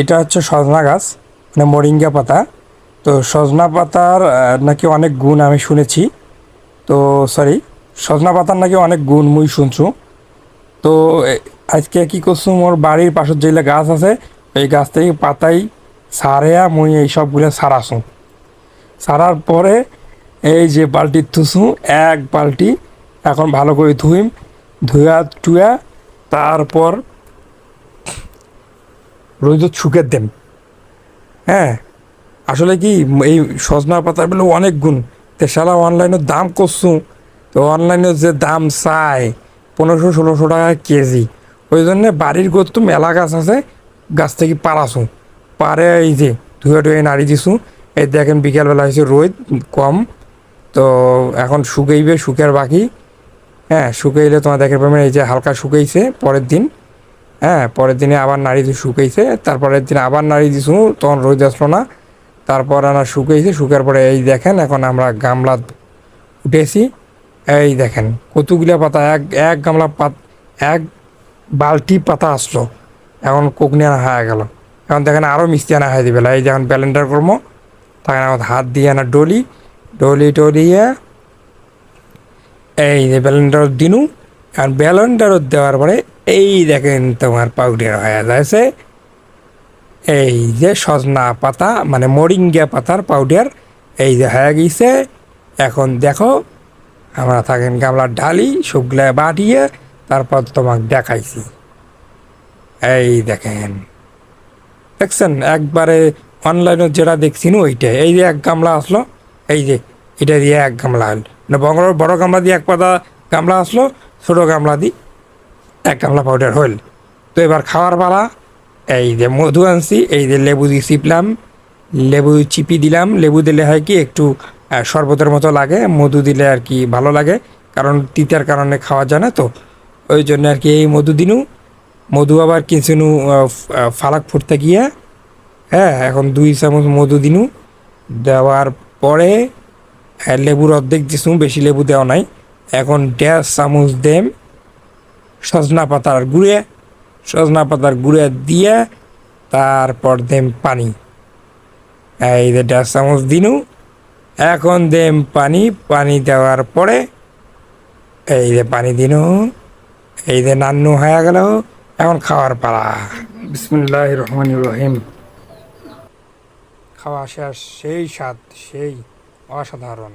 এটা হচ্ছে সজনা গাছ মানে মরিঙ্গা পাতা। তো সজনা পাতার নাকি অনেক গুণ আমি শুনেছি। তো সরি, সজনা পাতার নাকি অনেক গুণ মুই শুনছু। তো আজকে কি করছু, মোর বাড়ির পাশের যেগুলো গাছ আছে এই গাছ থেকে পাতাই সারেয়া মুই এই সবগুলো সারাছু সারার পরে এই যে বালতি থুসু, এক বালতি এখন ভালো করে ধুইম ধুয়া টুয়া তারপর রোদ শুকের দেন। হ্যাঁ আসলে কি এই সজনা পাতার বেলা অনেক গুণ। তো সারা অনলাইনে দাম করছু, তো অনলাইনে যে দাম চায় পনেরোশো, ষোলোশো টাকা কেজি। ওই জন্যে বাড়ির তো মেলা গাছ আছে, গাছ থেকে পারাছু পারে এই যে ধুয়ে ধুয়ে নাড়ি দিছু। এই দেখেন বিকেলবেলা হয়েছে রোদ কম, তো এখন শুকাইবে, শুকের বাকি। হ্যাঁ শুকাইলে তোমার দেখে পাবেন, এই যে হালকা শুকাইছে পরের দিন। হ্যাঁ পরের দিনে আবার নাড়ি শুকাইছে, তারপরের দিন আবার নাড়ি দিছু তখন রোদ আসলো না। তারপর আমরা শুকাইছে, শুকার পরে এই দেখেন এখন আমরা গামলা উঠেছি। এই দেখেন, কতগুলা পাতা, এক এক গামলা পাত, এক বালতি পাতা আসলো। এখন কোকনি আনা হয়ে গেল। এখন দেখেন আরও মিষ্টি আনা হয়ে দিবে এই যখন ব্যালেন্ডার করব তখন আমার হাত দিয়ে আনা ডলি। ডলি টলিয়ে এই যে ব্যালেন্ডার দিনু। এখন ব্যালেন্ডার দেওয়ার পরে এই দেখেন তোমার পাউডার হয়ে যাচ্ছে। এই যে সজনা পাতা মানে মরিঙ্গা পাতার পাউডার, এই যে হয়ে গেছে। এখন দেখো, আমরা থাকেন গামলার ঢালি সবগুলা বাটিয়ে, তারপর তোমাকে দেখাইছি। এই দেখেন, দেখছেন? একবারে অনলাইনে যেটা দেখছিনু ওইটাই এই যে এক গামলা আসলো, এই যে এটা দিয়ে এক গামলা হল। মানে বড় বড় গামলা দিয়ে এক পাতা গামলা আসলো, ছোটো গামলা দিয়ে এক গামলা পাউডার হল তো এবার খাওয়ার পালা এই যে মধু আনছি এই যে লেবু দিয়ে চিপলাম লেবু চিপি দিলাম লেবু দিলে হয় কি একটু শরবতের মতো লাগে মধু দিলে আর কি ভালো লাগে কারণ তিতার কারণে খাওয়া যায় না তো। ওই জন্য আর কি এই মধু দিনু। মধু আবার কিনছিনু আহ, ফালাক ফুটতে গিয়ে। হ্যাঁ এখন দুই চামচ মধু দিনু। দেওয়ার পরে লেবুর অর্ধেক দিছু বেশি লেবু দেওয়া নাই। এখন দেড় চামচ দেম। সজনা পাতার গুঁড়ে সজনা পাতার গুঁড়ে দিয়ে তারপর দেম পানি। এই যে দেড় চামচ দিনু এখন দেম পানি পানি দেওয়ার পরে এই যে পানি দিনু এই যে নান্নু হয়ে গেল এখন খাওয়ার পালা। বিসমুল্লাহ রহমান রহিম। খাওয়া শেষ সেই স্বাদ সেই অসাধারণ।